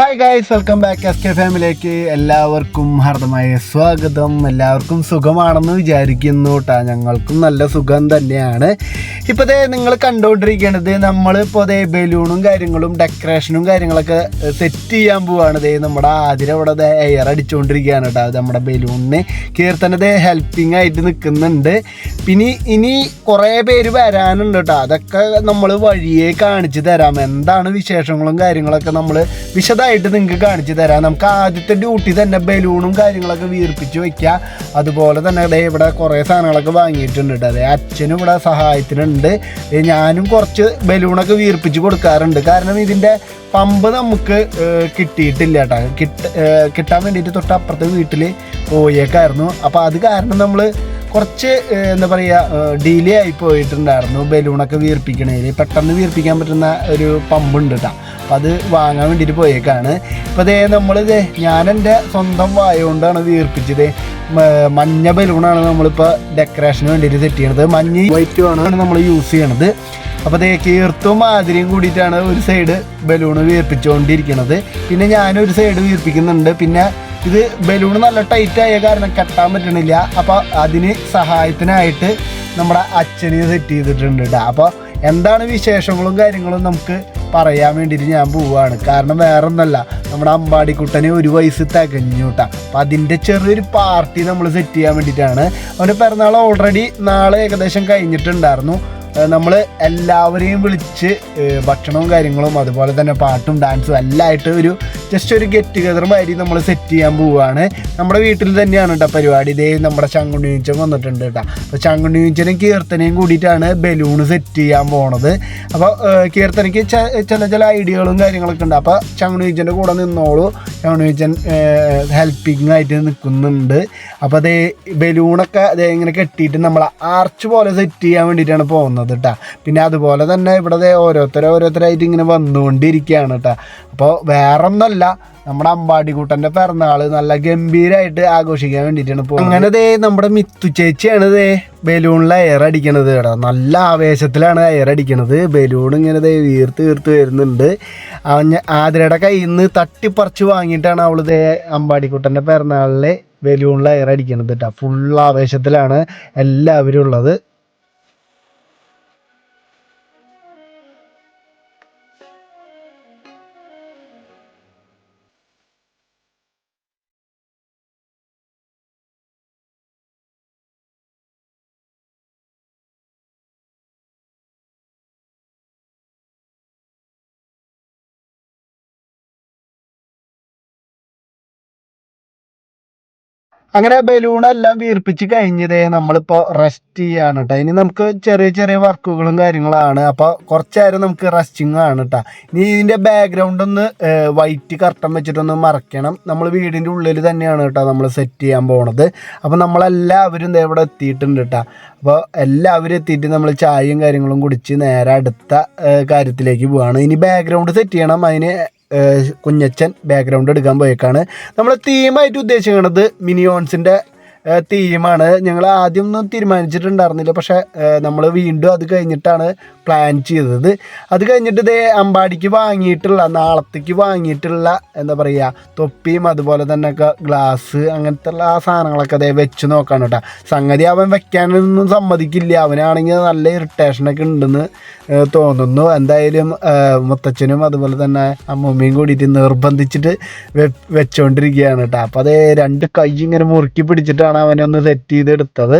Hi guys welcome back S K ഫാമിലിയിലേക്ക് എല്ലാവർക്കും ഹാർദമായ സ്വാഗതം. എല്ലാവർക്കും സുഖമാണെന്ന് വിചാരിക്കുന്നു കേട്ടോ ഞങ്ങൾക്കും നല്ല സുഖം തന്നെയാണ്. ഇപ്പോൾ ദേ നിങ്ങൾ കണ്ടുകൊണ്ടിരിക്കുന്നത് നമ്മളിപ്പോൾ ദേ ബലൂണും കാര്യങ്ങളും ഡെക്കറേഷനും കാര്യങ്ങളൊക്കെ സെറ്റ് ചെയ്യാൻ പോവാണ്. ദേ നമ്മുടെ ആതിര ഇവിടെ ദേ എയർ അടിച്ചുകൊണ്ടിരിക്കുകയാണ് കേട്ടോ. നമ്മുടെ ബലൂണിന് കീർത്തന ദേ ഹെൽപ്പിംഗ് ആയിട്ട് നിൽക്കുന്നുണ്ട് പിന്നെ ഇനി കുറേ പേര് വരാനുണ്ട് കേട്ടോ. അതൊക്കെ നമ്മൾ വഴിയെ കാണിച്ചു തരാം. എന്താണ് വിശേഷങ്ങളും കാര്യങ്ങളൊക്കെ നമ്മൾ വിശദമായിട്ട് നിങ്ങൾക്ക് കാണിച്ചു തരാം. നമുക്ക് ആദ്യത്തെ ഡ്യൂട്ടി തന്നെ ബലൂണും കാര്യങ്ങളൊക്കെ വീർപ്പിച്ച് വയ്ക്കുക അതുപോലെ തന്നെ ദേ ഇവിടെ കുറേ സാധനങ്ങളൊക്കെ വാങ്ങിയിട്ടുണ്ട് കേട്ടോ. അതെ അച്ഛനും ഇവിടെ സഹായത്തിനുണ്ട്. ദേ ഞാനും കുറച്ച് ബലൂണൊക്കെ വീർപ്പിച്ച് കൊടുക്കാറുണ്ട്. കാരണം ഇതിന്റെ പമ്പ് നമുക്ക് കിട്ടിയിട്ടില്ല കേട്ടോ കിട്ട കിട്ടാൻ വേണ്ടിയിട്ട് തൊട്ടപ്പുറത്തെ വീട്ടിൽ പോയേക്കായിരുന്നു. അപ്പോൾ അത് കാരണം നമ്മൾ കുറച്ച് എന്താ പറയുക ഡിലേ ആയി പോയിട്ടുണ്ടായിരുന്നു. ബലൂണൊക്കെ വീർപ്പിക്കണേൽ. പെട്ടെന്ന് വീർപ്പിക്കാൻ പറ്റുന്ന ഒരു പമ്പുണ്ട് കേട്ടോ അപ്പം അത് വാങ്ങാൻ വേണ്ടിയിട്ട് പോയേക്കാണ്. ഇപ്പോൾ ഇതേ നമ്മളിത് ഞാൻ എന്റെ സ്വന്തം വായ കൊണ്ടാണ് വീർപ്പിച്ചത്. മഞ്ഞ ബലൂണാണ് നമ്മളിപ്പോൾ ഡെക്കറേഷന് വേണ്ടിയിട്ട് സെറ്റ് ചെയ്യണത്. മഞ്ഞ വൈറ്റ് ആണ് നമ്മൾ യൂസ് ചെയ്യണത്. അപ്പോൾ അതേ കീർത്തും മാതിരിയും കൂടിയിട്ടാണ് ഒരു സൈഡ് ബലൂൺ വീർപ്പിച്ചുകൊണ്ടിരിക്കുന്നത് പിന്നെ ഞാനൊരു സൈഡ് വീർപ്പിക്കുന്നുണ്ട്. പിന്നെ ഇത് ബലൂൺ നല്ല ടൈറ്റ് ആയ കാരണം കെട്ടാൻ പറ്റണില്ല. അപ്പോൾ അതിന് സഹായത്തിനായിട്ട് നമ്മുടെ അച്ഛന് സെറ്റ് ചെയ്തിട്ടുണ്ട് കേട്ടോ അപ്പോൾ എന്താണ് വിശേഷങ്ങളും കാര്യങ്ങളും നമുക്ക് പറയാൻ വേണ്ടിയിട്ട് ഞാൻ പോവുകയാണ് കാരണം വേറെ ഒന്നല്ല നമ്മുടെ അമ്പാടിക്കുട്ടനെ ഒരു വയസ്സ് തികഞ്ഞു കേട്ടാ അപ്പം അതിന്റെ ചെറിയൊരു പാർട്ടി നമ്മൾ സെറ്റ് ചെയ്യാൻ വേണ്ടിയിട്ടാണ്. അവന്റെ പിറന്നാൾ ഓൾറെഡി നാളെ ഏകദേശം കഴിഞ്ഞിട്ടുണ്ടായിരുന്നു. നമ്മൾ എല്ലാവരെയും വിളിച്ച് ഭക്ഷണവും കാര്യങ്ങളും അതുപോലെ തന്നെ പാട്ടും ഡാൻസും എല്ലാം ആയിട്ട് ഒരു ജസ്റ്റ് ഒരു ഗെറ്റ് ടുഗദർ മാതിരി നമ്മൾ സെറ്റ് ചെയ്യാൻ പോവുകയാണ് നമ്മുടെ വീട്ടിൽ തന്നെയാണ് കേട്ടോ പരിപാടി. ഇതേ നമ്മുടെ ചങ്കുണ്ണീച്ചൻ വന്നിട്ടുണ്ട് കേട്ടോ അപ്പോൾ ചങ്കുണ്ണീച്ചനും കീർത്തനയും കൂടിയിട്ടാണ് ബലൂൺ സെറ്റ് ചെയ്യാൻ പോണത്. അപ്പോൾ കീർത്തനയ്ക്ക് ചില ചില ഐഡിയകളും കാര്യങ്ങളൊക്കെ ഉണ്ട്. അപ്പോൾ ചങ്കുണ്ണീച്ചന്റെ കൂടെ നിന്നോളൂ. ചങ്കുണ്ണീച്ചൻ ഹെൽപ്പിംഗ് ആയിട്ട് നിൽക്കുന്നുണ്ട് അപ്പോൾ അതേ ബലൂണൊക്കെ അതേ ഇങ്ങനെ കെട്ടിയിട്ട് നമ്മൾ ആർച്ച് പോലെ സെറ്റ് ചെയ്യാൻ വേണ്ടിയിട്ടാണ് പോകുന്നത്. കേട്ടോ പിന്നെ അതുപോലെ തന്നെ ഇവിടെ ദേ ഓരോരുത്തരെ ഓരോരുത്തരായിട്ട് ഇങ്ങനെ വന്നുകൊണ്ടിരിക്കുകയാണ് കേട്ടോ അപ്പോൾ വേറെ ഒന്നല്ല നമ്മുടെ അമ്പാടിക്കൂട്ടന്റെ പിറന്നാൾ നല്ല ഗംഭീരമായിട്ട് ആഘോഷിക്കാൻ വേണ്ടിയിട്ടാണ് പോകുന്നത് അങ്ങനെ ദേ നമ്മുടെ മിത്തു ചേച്ചിയാണ് ദേ ബലൂണിൽ എയർ അടിക്കണത് കേട്ടോ നല്ല ആവേശത്തിലാണ് എയർ അടിക്കണത്. ബലൂൺ ഇങ്ങനെ ദേ വീർത്ത് വീർത്ത് വരുന്നുണ്ട്. ആതിരയുടെ കയ്യിൽ നിന്ന് തട്ടിപ്പറിച്ച് വാങ്ങിയിട്ടാണ് അവൾ ദേ അമ്പാടിക്കുട്ടന്റെ പിറന്നാളിലെ ബലൂണിൽ എയർ അടിക്കണത് കേട്ടോ ഫുൾ ആവേശത്തിലാണ് എല്ലാവരും ഉള്ളത്. അങ്ങനെ ബലൂൺ എല്ലാം വീർപ്പിച്ച് കഴിഞ്ഞതേ നമ്മളിപ്പോ റെസ്റ്റ് ചെയ്യാണ് കേട്ടോ ഇനി നമുക്ക് ചെറിയ ചെറിയ വർക്കുകളും കാര്യങ്ങളാണ്. അപ്പോൾ കുറച്ച് നമുക്ക് റെസ്റ്റിംഗ് ആണ് കേട്ടോ ഇനി ഇതിന്റെ ബാക്ക്ഗ്രൗണ്ട് ഒന്ന് വൈറ്റ് കർട്ടൻ വെച്ചിട്ടൊന്ന് മറക്കണം. നമ്മൾ വീടിന്റെ ഉള്ളിൽ തന്നെയാണ് കേട്ടോ നമ്മൾ സെറ്റ് ചെയ്യാൻ പോണത്. അപ്പോൾ നമ്മളെല്ലാവരും ഇവിടെ എത്തിയിട്ടുണ്ട് കേട്ടോ അപ്പോൾ എല്ലാവരും എത്തിയിട്ട് നമ്മൾ ചായയും കാര്യങ്ങളും കുടിച്ച് നേരെ അടുത്ത കാര്യത്തിലേക്ക് പോവാണ്. ഇനി ബാക്ക്ഗ്രൗണ്ട് സെറ്റ് ചെയ്യണം. അതിന് കുഞ്ഞച്ചൻ ബാക്ക്ഗ്രൗണ്ട് എടുക്കാൻ പോയേക്കാണ്. നമ്മൾ തീമായിട്ട് ഉദ്ദേശിക്കുന്നത് മിനിയോൺസിന്റെ തീമാണ് ഞങ്ങൾ ആദ്യം ഒന്നും തീരുമാനിച്ചിട്ടുണ്ടായിരുന്നില്ല. പക്ഷെ നമ്മൾ വീണ്ടും അത് കഴിഞ്ഞിട്ടാണ് പ്ലാൻ ചെയ്തത്. അത് കഴിഞ്ഞിട്ട് ഇതേ അമ്പാടിക്ക് വാങ്ങിയിട്ടുള്ള നാളത്തേക്ക് വാങ്ങിയിട്ടുള്ള എന്താ പറയുക തൊപ്പിയും അതുപോലെ തന്നെ ഗ്ലാസ് അങ്ങനത്തെ ആ സാധനങ്ങളൊക്കെ അതേ വെച്ച് നോക്കാണ് കേട്ടോ. സംഗതി അവൻ വെക്കാനൊന്നും സമ്മതിക്കില്ല. അവനാണെങ്കിൽ നല്ല ഇറിറ്റേഷനൊക്കെ ഉണ്ടെന്ന് തോന്നുന്നു. എന്തായാലും മുത്തച്ഛനും അതുപോലെ തന്നെ അമ്മൂമ്മയും കൂടിയിട്ട് നിർബന്ധിച്ചിട്ട് വെ- വെച്ചോണ്ടിരിക്കുകയാണ് കേട്ടോ. അപ്പോൾ അതേ രണ്ട് കൈ ഇങ്ങനെ മുറുക്കി പിടിച്ചിട്ടാണ് അവനെ ഒന്ന് സെറ്റ് ചെയ്തെടുത്തത്.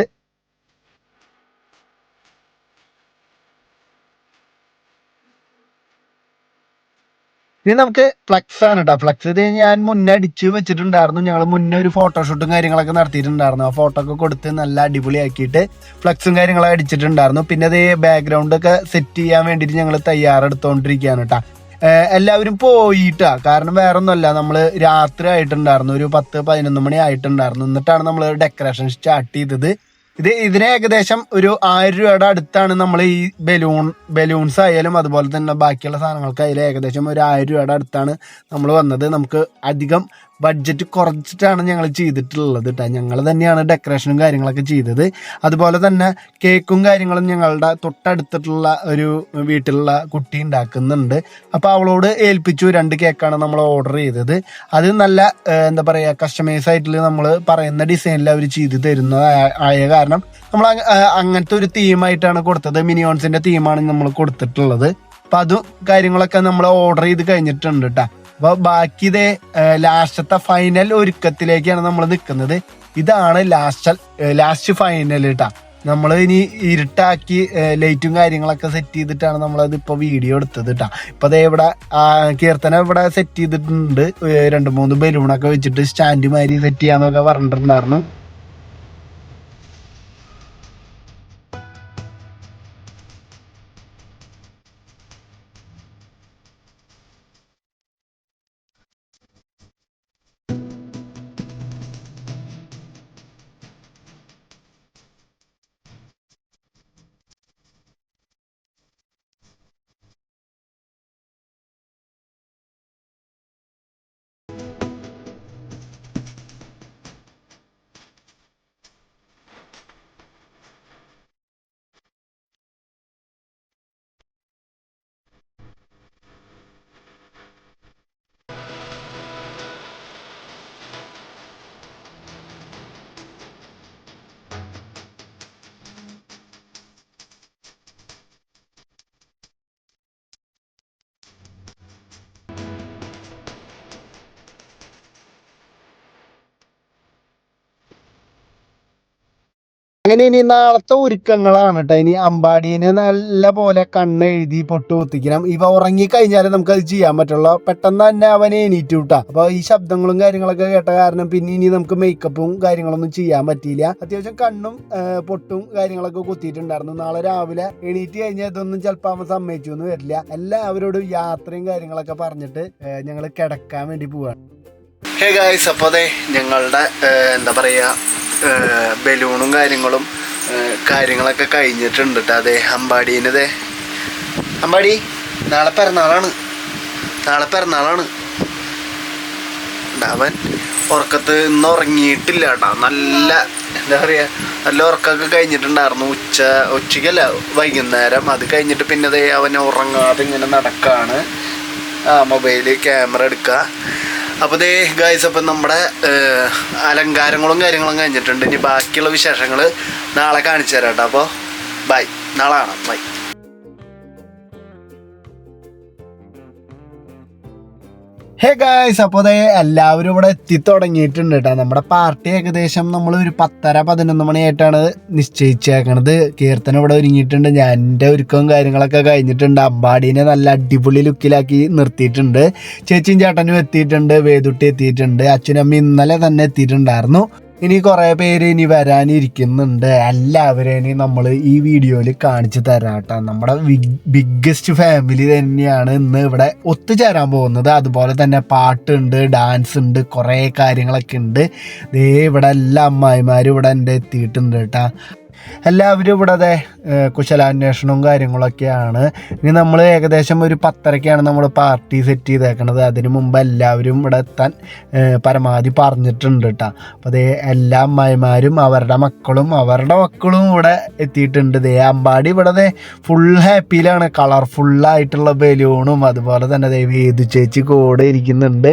ഇനി നമുക്ക് ഫ്ലക്സ് ആണ് കേട്ടോ ഫ്ലക്സ് ഞാൻ മുന്നേ അടിച്ച് വെച്ചിട്ടുണ്ടായിരുന്നു. ഞങ്ങൾ മുന്നേ ഒരു ഫോട്ടോഷൂട്ടും കാര്യങ്ങളൊക്കെ നടത്തിയിട്ടുണ്ടായിരുന്നു. ആ ഫോട്ടോ ഒക്കെ കൊടുത്ത് നല്ല അടിപൊളിയാക്കിയിട്ട് ഫ്ലക്സും കാര്യങ്ങളൊക്കെ അടിച്ചിട്ടുണ്ടായിരുന്നു. പിന്നെ അത് ബാക്ക്ഗ്രൗണ്ട് ഒക്കെ സെറ്റ് ചെയ്യാൻ വേണ്ടിയിട്ട് ഞങ്ങൾ തയ്യാറെടുത്തോണ്ടിരിക്കുകയാണ് കേട്ടോ എല്ലാവരും പോയിട്ടാ. കാരണം വേറെ ഒന്നുമല്ല നമ്മൾ രാത്രി ആയിട്ടുണ്ടായിരുന്നു. ഒരു പത്ത് പതിനൊന്ന് മണി ആയിട്ടുണ്ടായിരുന്നു. എന്നിട്ടാണ് നമ്മൾ ഡെക്കറേഷൻ സ്റ്റാർട്ട് ചെയ്തത്. ഇത് ഇതിന് ഏകദേശം ഒരു ആയിരം രൂപയുടെ അടുത്താണ് നമ്മൾ ഈ ബലൂൺ ബലൂൺസ് ആയാലും അതുപോലെ തന്നെ ബാക്കിയുള്ള സാധനങ്ങൾക്ക് അതിൽ ഏകദേശം ഒരു ആയിരം രൂപയുടെ അടുത്താണ് നമ്മൾ വന്നത്. നമുക്ക് അധികം ബഡ്ജറ്റ് കുറച്ചിട്ടാണ് ഞങ്ങൾ ചെയ്തിട്ടുള്ളത് കേട്ടോ ഞങ്ങൾ തന്നെയാണ് ഡെക്കറേഷനും കാര്യങ്ങളൊക്കെ ചെയ്തത്. അതുപോലെ തന്നെ കേക്കും കാര്യങ്ങളും ഞങ്ങളുടെ തൊട്ടടുത്തിട്ടുള്ള ഒരു വീട്ടിലുള്ള കുട്ടി ഉണ്ടാക്കുന്നുണ്ട്. അപ്പോൾ അവളോട് ഏൽപ്പിച്ചു രണ്ട് കേക്കാണ് നമ്മൾ ഓർഡർ ചെയ്തത്. അത് നല്ല എന്താ പറയുക കസ്റ്റമൈസ് ആയിട്ടുള്ള നമ്മൾ പറയുന്ന ഡിസൈനിൽ അവർ ചെയ്ത് തരുന്നത് ആയ കാരണം നമ്മൾ അങ്ങനത്തെ ഒരു തീമായിട്ടാണ് കൊടുത്തത്. മിനിയോൺസിന്റെ തീമാണ് നമ്മൾ കൊടുത്തിട്ടുള്ളത്. അപ്പം അതും കാര്യങ്ങളൊക്കെ നമ്മൾ ഓർഡർ ചെയ്ത് കഴിഞ്ഞിട്ടുണ്ട് കേട്ടോ അപ്പൊ ബാക്കി ഇതേ ലാസ്റ്റത്തെ ഫൈനൽ ഒരുക്കത്തിലേക്കാണ് നമ്മൾ നിൽക്കുന്നത് ഇതാണ് ലാസ്റ്റ് ലാസ്റ്റ് ഫൈനൽ കേട്ടാ നമ്മൾ ഇനി ഇരുട്ടാക്കി ലൈറ്റും കാര്യങ്ങളൊക്കെ സെറ്റ് ചെയ്തിട്ടാണ് നമ്മളത് ഇപ്പൊ വീഡിയോ എടുത്തത് കേട്ടാ ഇപ്പൊ ദേ ഇവിടെ കീർത്തന ഇവിടെ സെറ്റ് ചെയ്തിട്ടുണ്ട്. രണ്ട് മൂന്ന് ബലൂണൊക്കെ വെച്ചിട്ട് സ്റ്റാൻഡ് മാതിരി സെറ്റ് ചെയ്യാന്നൊക്കെ പറഞ്ഞിട്ടുണ്ടായിരുന്നു. അങ്ങനെ ഇനി നാളത്തെ ഒരുക്കങ്ങളാണ് കേട്ടോ ഇനി അമ്പാടീനെ നല്ല പോലെ കണ്ണ് എഴുതി പൊട്ട് കുത്തിക്കണം ഇവ ഉറങ്ങി കഴിഞ്ഞാൽ നമുക്ക് അത് ചെയ്യാൻ പറ്റുള്ളൂ. പെട്ടെന്ന് തന്നെ അവനെ എണീറ്റ് വിട്ടാ. അപ്പൊ ഈ ശബ്ദങ്ങളും കാര്യങ്ങളൊക്കെ കേട്ട കാരണം പിന്നെ ഇനി നമുക്ക് മേക്കപ്പും കാര്യങ്ങളൊന്നും ചെയ്യാൻ പറ്റിയില്ല. അത്യാവശ്യം കണ്ണും പൊട്ടും കാര്യങ്ങളൊക്കെ കുത്തിയിട്ടുണ്ടായിരുന്നു. നാളെ രാവിലെ എണീറ്റ് കഴിഞ്ഞാൽ ഇതൊന്നും ചിലപ്പോൾ അവൻ സമ്മതിച്ചു എന്ന് വരില്ല. എല്ലാവരോടും യാത്രയും കാര്യങ്ങളൊക്കെ പറഞ്ഞിട്ട് ഞങ്ങൾ കിടക്കാൻ വേണ്ടി പോവാണ്. ഹേ ഗായ്സ് അപ്പോൾ അതെ ഞങ്ങളുടെ എന്താ പറയുക ബലൂണും കാര്യങ്ങളും കാര്യങ്ങളൊക്കെ കഴിഞ്ഞിട്ടുണ്ട് കേട്ടോ അതെ അമ്പാടീനതേ അമ്പാടി നാളെ പിറന്നാളാണ്. നാളെ പിറന്നാളാണ്. അവൻ ഉറക്കത്ത് ഇന്ന് ഉറങ്ങിയിട്ടില്ല കേട്ടോ നല്ല എന്താ പറയുക നല്ല ഉറക്കമൊക്കെ കഴിഞ്ഞിട്ടുണ്ടായിരുന്നു. ഉച്ച ഉച്ചയ്ക്കല്ല വൈകുന്നേരം. അത് കഴിഞ്ഞിട്ട് പിന്നെ അവൻ ഉറങ്ങാതെ ഇങ്ങനെ നടക്കാണ്. ആ മൊബൈൽ ക്യാമറ എടുക്കുക. അപ്പോൾ ദേ ഗായ്സ് അപ്പം നമ്മുടെ അലങ്കാരങ്ങളും കാര്യങ്ങളും കഴിഞ്ഞിട്ടുണ്ട്. ഇനി ബാക്കിയുള്ള വിശേഷങ്ങൾ നാളെ കാണിച്ചു തരാം കേട്ടോ. അപ്പോൾ ബൈ നാളെ കാണാം. ബൈ ഹേ ഗായ്സ് അപ്പോൾ അതേ എല്ലാവരും ഇവിടെ എത്തി തുടങ്ങിയിട്ടുണ്ട് കേട്ടോ നമ്മുടെ പാർട്ടി ഏകദേശം നമ്മൾ ഒരു പത്തര പതിനൊന്ന് മണിയായിട്ടാണ് നിശ്ചയിച്ചേക്കണത്. കീർത്തനം ഇവിടെ ഒരുങ്ങിയിട്ടുണ്ട്. ഞാൻ എന്റെ ഒരുക്കവും കാര്യങ്ങളൊക്കെ കഴിഞ്ഞിട്ടുണ്ട്. അമ്പാടീനെ നല്ല അടിപൊളി ലുക്കിലാക്കി നിർത്തിയിട്ടുണ്ട്. ചേച്ചിയും ചേട്ടനും എത്തിയിട്ടുണ്ട്. വേദുട്ടി എത്തിയിട്ടുണ്ട്. അച്ഛനും അമ്മ ഇന്നലെ തന്നെ എത്തിയിട്ടുണ്ടായിരുന്നു. ഇനി കുറേ പേര് ഇനി വരാനിരിക്കുന്നുണ്ട്. എല്ലാവരെയും ഇനി നമ്മൾ ഈ വീഡിയോയിൽ കാണിച്ചു തരാം കേട്ടോ. നമ്മുടെ ബിഗ്ഗസ്റ്റ് ഫാമിലി തന്നെയാണ് ഇന്ന് ഇവിടെ ഒത്തുചേരാൻ പോകുന്നത്. അതുപോലെ തന്നെ പാട്ടുണ്ട് ഡാൻസ് ഉണ്ട് കുറേ കാര്യങ്ങളൊക്കെ ഉണ്ട്. ദേ ഇവിടെ എല്ലാ അമ്മായിമാരും ഇവിടെ എന്റെ എത്തിയിട്ടുണ്ട് കേട്ടോ. എല്ലാവരും ഇവിടെ അതെ കുശലാന്വേഷണവും കാര്യങ്ങളൊക്കെയാണ്. ഇനി നമ്മൾ ഏകദേശം ഒരു പത്തരക്കാണ് നമ്മൾ പാർട്ടി സെറ്റ് ചെയ്തേക്കണത്. അതിന് മുമ്പ് എല്ലാവരും ഇവിടെ എത്താൻ പരമാവധി പറഞ്ഞിട്ടുണ്ട് കേട്ടോ അപ്പോൾ അതേ എല്ലാ അമ്മായിമാരും അവരുടെ മക്കളും അവരുടെ മക്കളും ഇവിടെ എത്തിയിട്ടുണ്ട്. ദേ അമ്പാടി ഇവിടെ ദേ ഫുൾ ഹാപ്പിയിലാണ് കളർഫുള്ളായിട്ടുള്ള ബലൂണും അതുപോലെ തന്നെ ദേ വേദു ചേച്ചി കൂടെ ഇരിക്കുന്നുണ്ട്.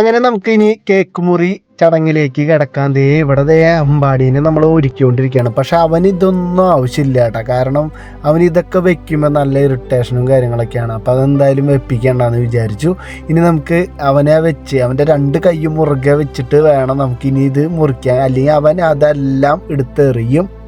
അങ്ങനെ നമുക്ക് ഇനി കേക്ക് മുറി ചടങ്ങിലേക്ക് കിടക്കാൻ ദേ ഇവിടെ ദേ അമ്പാടീനെ നമ്മൾ ഒരുക്കിക്കൊണ്ടിരിക്കുകയാണ്. പക്ഷെ അവന് ഇതൊന്നും ആവശ്യമില്ല കേട്ടോ. കാരണം അവൻ ഇതൊക്കെ വെക്കുമ്പോൾ നല്ല ഇറിറ്റേഷനും കാര്യങ്ങളൊക്കെയാണ്. അപ്പോൾ അതെന്തായാലും വെപ്പിക്കേണ്ടെന്ന് വിചാരിച്ചു. ഇനി നമുക്ക് അവനെ വെച്ച് അവന്റെ രണ്ട് കൈയും മുറുകെ വെച്ചിട്ട് വേണം നമുക്കിനി ഇത് മുറിക്കാൻ. അല്ലെങ്കിൽ അവൻ അതെല്ലാം എടുത്തെറിയും.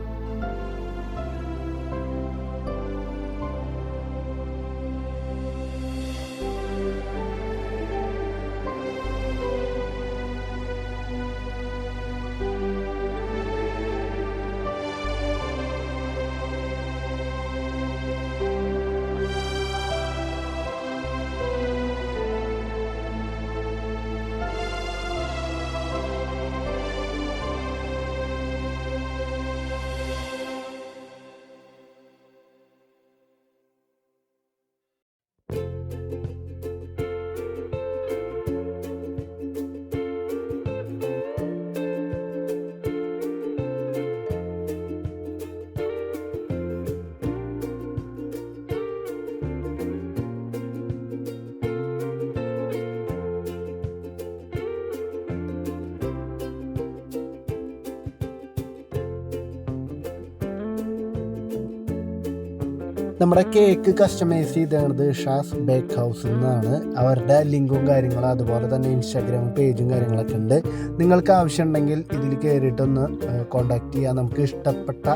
നമ്മുടെ കേക്ക് കസ്റ്റമൈസ് ചെയ്തത് ഷാസ് ബേക്ക് ഹൗസിൽ നിന്നാണ് അവരുടെ ലിങ്കും കാര്യങ്ങളും അതുപോലെ തന്നെ ഇൻസ്റ്റാഗ്രാം പേജും കാര്യങ്ങളൊക്കെ ഉണ്ട്. നിങ്ങൾക്ക് ആവശ്യമുണ്ടെങ്കിൽ ഇതിൽ കയറിയിട്ടൊന്ന് കോണ്ടാക്ട് ചെയ്യാം. നമുക്ക് ഇഷ്ടപ്പെട്ട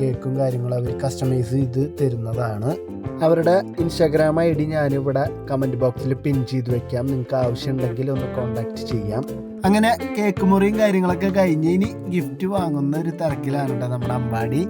കേക്കും കാര്യങ്ങളും അവർ കസ്റ്റമൈസ് ചെയ്ത് തരുന്നതാണ്. അവരുടെ ഇൻസ്റ്റാഗ്രാം ഐ ഡി ഞാനിവിടെ കമന്റ് ബോക്സിൽ പിൻ ചെയ്ത് വെക്കാം. നിങ്ങൾക്ക് ആവശ്യമുണ്ടെങ്കിൽ ഒന്ന് കോണ്ടാക്ട് ചെയ്യാം. അങ്ങനെ കേക്ക് മുറിയും കാര്യങ്ങളൊക്കെ കഴിഞ്ഞ് ഇനി ഗിഫ്റ്റ് വാങ്ങുന്ന ഒരു തിരക്കിലാണ് നമ്മുടെ അമ്പാടി.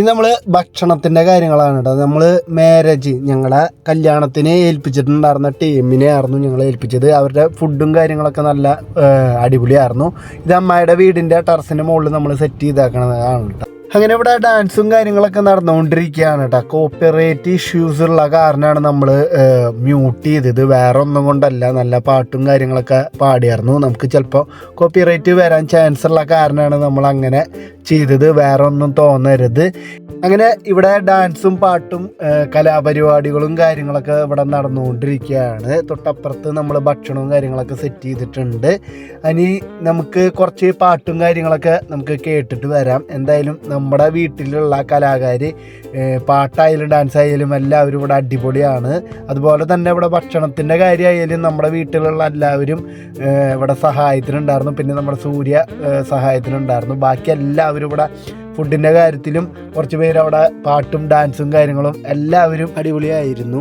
ഇനി നമ്മൾ ഭക്ഷണത്തിന്റെ കാര്യങ്ങളാണ് കേട്ടോ. നമ്മൾ മാരേജ് ഞങ്ങളുടെ കല്യാണത്തിന് ഏൽപ്പിച്ചിട്ടുണ്ടായിരുന്ന ടീമിനെ ആയിരുന്നു ഞങ്ങൾ ഏൽപ്പിച്ചത്. അവരുടെ ഫുഡും കാര്യങ്ങളൊക്കെ നല്ല അടിപൊളിയായിരുന്നു. ഇത് അമ്മായിയുടെ വീടിന്റെ ടെറസിന്റെ മുകളിൽ നമ്മൾ സെറ്റ് ചെയ്താക്കണതാണ് കേട്ടോ. അങ്ങനെ ഇവിടെ ഡാൻസും കാര്യങ്ങളൊക്കെ നടന്നുകൊണ്ടിരിക്കുകയാണ് കേട്ടോ കോപ്പിറൈറ്റ് ഇഷ്യൂസ് ഉള്ള കാരണമാണ് നമ്മൾ മ്യൂട്ട് ചെയ്തത്. വേറെ ഒന്നും കൊണ്ടല്ല. നല്ല പാട്ടും കാര്യങ്ങളൊക്കെ പാടിയായിരുന്നു. നമുക്ക് ചിലപ്പോൾ കോപ്പിറൈറ്റ് വരാൻ ചാൻസ് ഉള്ള കാരണമാണ് നമ്മൾ അങ്ങനെ ചെയ്തത്. വേറെ ഒന്നും തോന്നരുത്. അങ്ങനെ ഇവിടെ ഡാൻസും പാട്ടും കലാപരിപാടികളും കാര്യങ്ങളൊക്കെ ഇവിടെ നടന്നുകൊണ്ടിരിക്കുകയാണ്. തൊട്ടപ്പുറത്ത് നമ്മൾ ഭക്ഷണവും കാര്യങ്ങളൊക്കെ സെറ്റ് ചെയ്തിട്ടുണ്ട്. ഇനി നമുക്ക് കുറച്ച് പാട്ടും കാര്യങ്ങളൊക്കെ നമുക്ക് കേട്ടിട്ട് വരാം. എന്തായാലും നമ്മുടെ വീട്ടിലുള്ള കലാകാർ പാട്ടായാലും ഡാൻസ് ആയാലും എല്ലാവരും ഇവിടെ അടിപൊളിയാണ്. അതുപോലെ തന്നെ ഇവിടെ ഭക്ഷണത്തിന്റെ കാര്യമായാലും നമ്മുടെ വീട്ടിലുള്ള എല്ലാവരും ഇവിടെ സഹായത്തിനുണ്ടായിരുന്നു. പിന്നെ നമ്മുടെ സൂര്യ സഹായത്തിനുണ്ടായിരുന്നു. ബാക്കി എല്ലാവരും ഇവിടെ ഫുഡിന്റെ കാര്യത്തിലും കുറച്ച് പേര് അവിടെ പാട്ടും ഡാൻസും കാര്യങ്ങളും എല്ലാവരും അടിപൊളിയായിരുന്നു.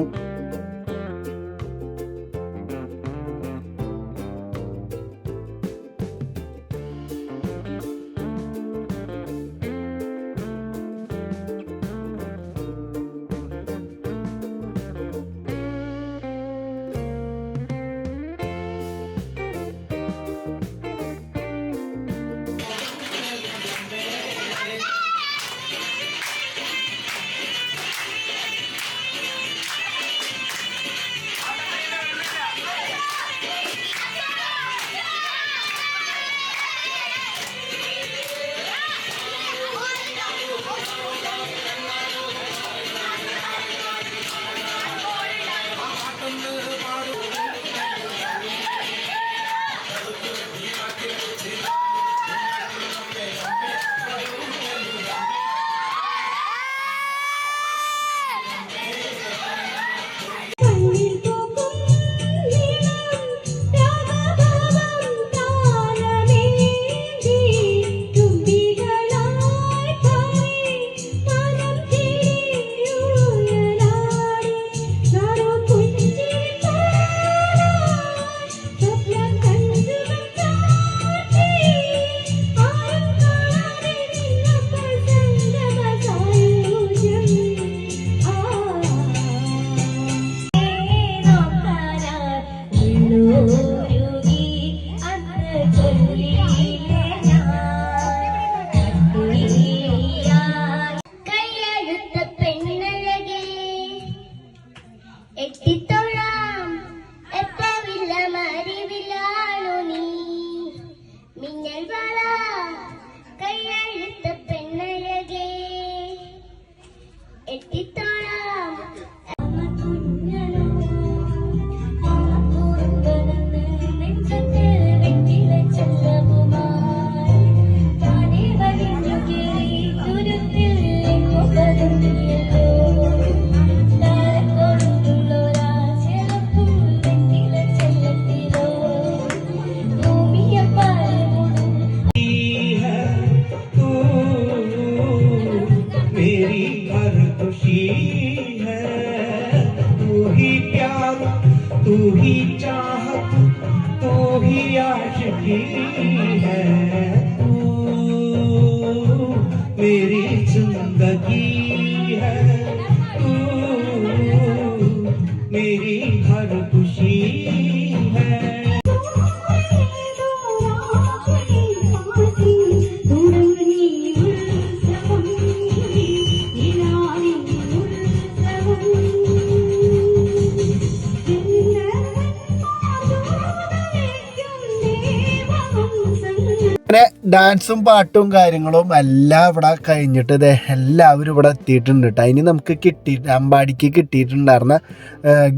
ഡാൻസും പാട്ടും കാര്യങ്ങളും എല്ലാം ഇവിടെ കഴിഞ്ഞിട്ട് ഇതേ എല്ലാവരും ഇവിടെ എത്തിയിട്ടുണ്ട് കേട്ടോ അതിന് നമുക്ക് കിട്ടി അമ്പാടിക്ക് കിട്ടിയിട്ടുണ്ടായിരുന്ന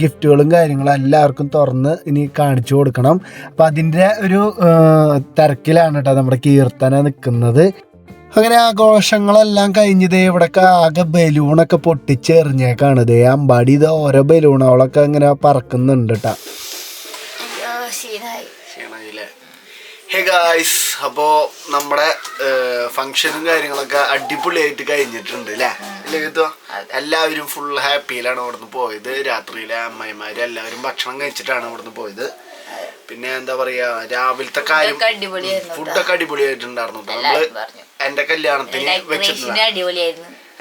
ഗിഫ്റ്റുകളും കാര്യങ്ങളും എല്ലാവർക്കും തുറന്ന് ഇനി കാണിച്ചു കൊടുക്കണം. അപ്പം അതിന്റെ ഒരു തിരക്കിലാണ് കേട്ടോ നമ്മുടെ കീർത്തന നിൽക്കുന്നത്. അങ്ങനെ ആഘോഷങ്ങളെല്ലാം കഴിഞ്ഞത് ഇവിടെയൊക്കെ ആകെ ബലൂണൊക്കെ പൊട്ടിച്ചെറിഞ്ഞേക്കാണ് ഇതേ അമ്പാടി ഇത് ഓരോ ബലൂണുകളൊക്കെ ഇങ്ങനെ പറക്കുന്നുണ്ട് കേട്ടോ ഹേ ഗായ്സ് അപ്പോൾ നമ്മുടെ ഫങ്ഷനും കാര്യങ്ങളൊക്കെ അടിപൊളിയായിട്ട് കഴിഞ്ഞിട്ടുണ്ട് അല്ലേ അല്ലേ? എല്ലാവരും ഫുൾ ഹാപ്പിയിലാണ് ഇവിടുന്ന് പോയത് രാത്രിയിലെ അമ്മായിമാര് എല്ലാവരും ഭക്ഷണം കഴിച്ചിട്ടാണ് ഇവിടുന്ന് പോയത് പിന്നെ എന്താ പറയാ രാവിലത്തെ കാര്യം ഫുഡൊക്കെ അടിപൊളിയായിട്ടുണ്ടായിരുന്നു. നമ്മൾ. എന്റെ കല്യാണത്തിന് വെച്ചിട്ടുള്ള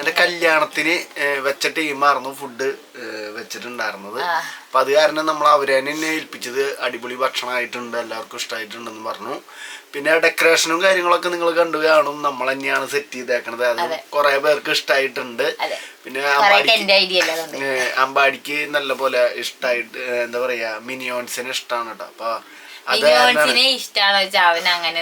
എന്റെ കല്യാണത്തിന് വെച്ചിട്ട് വെച്ച ടീമായിരുന്നു ഫുഡ് വെച്ചിട്ടുണ്ടായിരുന്നത്. അപ്പൊ അത് കാരണം നമ്മൾ അവരെ തന്നെ ഏൽപ്പിച്ചത് അടിപൊളി ഭക്ഷണമായിട്ടുണ്ട് എല്ലാവർക്കും ഇഷ്ടമായിട്ടുണ്ടെന്ന് പറഞ്ഞു. പിന്നെ ഡെക്കറേഷനും കാര്യങ്ങളൊക്കെ നിങ്ങൾ കണ്ടു കാണും. നമ്മൾ തന്നെയാണ് സെറ്റ് ചെയ്തേക്കണത്. അത്. കുറെ പേർക്ക് ഇഷ്ടമായിട്ടുണ്ട് പിന്നെ അമ്പാടിക്ക് അമ്പാടിക്ക് നല്ല പോലെ ഇഷ്ടമായിട്ട് എന്താ പറയാ മിനിയോൺസിന് ഇഷ്ടമാണ് കേട്ടോ അപ്പൊ മിനിയോൺസിനെ ഇഷ്ടാണോ വെച്ചാൽ അവൻ അങ്ങനെ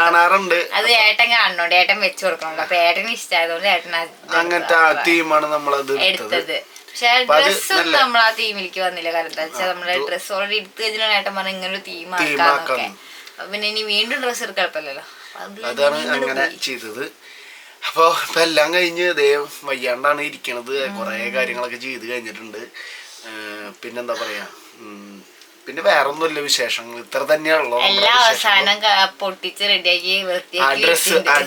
കാണാറുണ്ട് അത് ഏട്ടൻ കാണണോണ്ട് ഏട്ടൻ വെച്ചു കൊടുക്കണോണ്ട് അപ്പൊ ഏട്ടന് ഇഷ്ടമായതുകൊണ്ട് ഏട്ടൻ അങ്ങനത്തെ തീമാണ് നമ്മളത് എടുത്തത്. പക്ഷെ ഡ്രസ്സൊന്നും നമ്മൾ ആ തീമിലേക്ക് വന്നില്ല. കാരണം എന്താ വെച്ചാൽ നമ്മൾ ഡ്രസ്സ് ഓൾറെഡി എടുത്തു കഴിഞ്ഞാൽ ഏട്ടൻ പറഞ്ഞ ഇങ്ങനെ ഒരു തീം ആക്കാന്നൊക്കെ പിന്നെ ഇനി വീണ്ടും ഡ്രസ്സ് എടുക്കാൻ എളുപ്പമല്ലല്ലോ. അതാണ് അങ്ങനെ. ചെയ്തത്. അപ്പോൾ ഇപ്പം എല്ലാം കഴിഞ്ഞ് ദേ വയ്യാണ്ടാണ് ഇരിക്കണത്. കുറേ കാര്യങ്ങളൊക്കെ ചെയ്ത് കഴിഞ്ഞിട്ടുണ്ട്. പിന്നെന്താ പറയാ? പിന്നെ വേറൊന്നുമില്ല വിശേഷങ്ങൾ. ഇത്ര തന്നെയാണല്ലോ എല്ലാം അവസാനം പൊട്ടിച്ച് റെഡിയാക്കി ആ.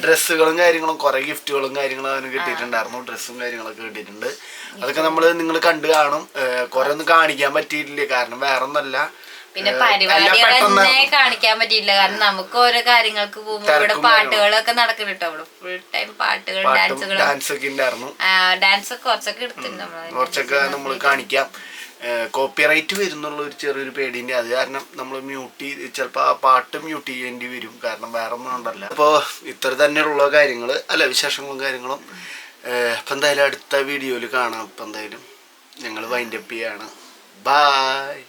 ഡ്രസ്സുകളും കാര്യങ്ങളും കുറെ ഗിഫ്റ്റുകളും കാര്യങ്ങളും അവന് കിട്ടിയിട്ടുണ്ടായിരുന്നു. ഡ്രസ്സും കാര്യങ്ങളൊക്കെ കിട്ടിയിട്ടുണ്ട്. അതൊക്കെ നമ്മൾ നിങ്ങൾ കണ്ടു കാണും. കുറെ ഒന്നും കാണിക്കാൻ പറ്റിയിട്ടില്ല. കാരണം വേറെ ഒന്നല്ല പിന്നെ തന്നെ കാണിക്കാൻ പറ്റിയില്ല കാരണം നമുക്ക് ഓരോ കാര്യങ്ങൾക്ക് പോകുമ്പോൾ ഇവിടെ പാട്ടുകളൊക്കെ നടക്കുന്നുണ്ട് അവിടെ. ഫുൾ ടൈം പാട്ടുകൾ ഡാൻസുകൾ ഡാൻസ് ഒക്കെ കുറച്ചൊക്കെ എടുത്തിട്ടുണ്ട് കുറച്ചൊക്കെ നമ്മൾ കാണിക്കാം. കോപ്പിറൈറ്റ് വരുന്നുള്ള ഒരു ചെറിയൊരു പേടിന്റെ അത് കാരണം നമ്മൾ മ്യൂട്ട് ചെയ്ത് ചിലപ്പോൾ ആ പാട്ട് മ്യൂട്ട് ചെയ്യേണ്ടി വരും. കാരണം വേറെ ഒന്നും ഉണ്ടല്ല. അപ്പോൾ ഇത്ര തന്നെയുള്ള കാര്യങ്ങൾ അല്ല വിശേഷങ്ങളും കാര്യങ്ങളും അപ്പം എന്തായാലും അടുത്ത വീഡിയോയിൽ കാണാം. അപ്പം എന്തായാലും ഞങ്ങൾ വൈൻഡപ്പ് ചെയ്യാണ്. ബായ്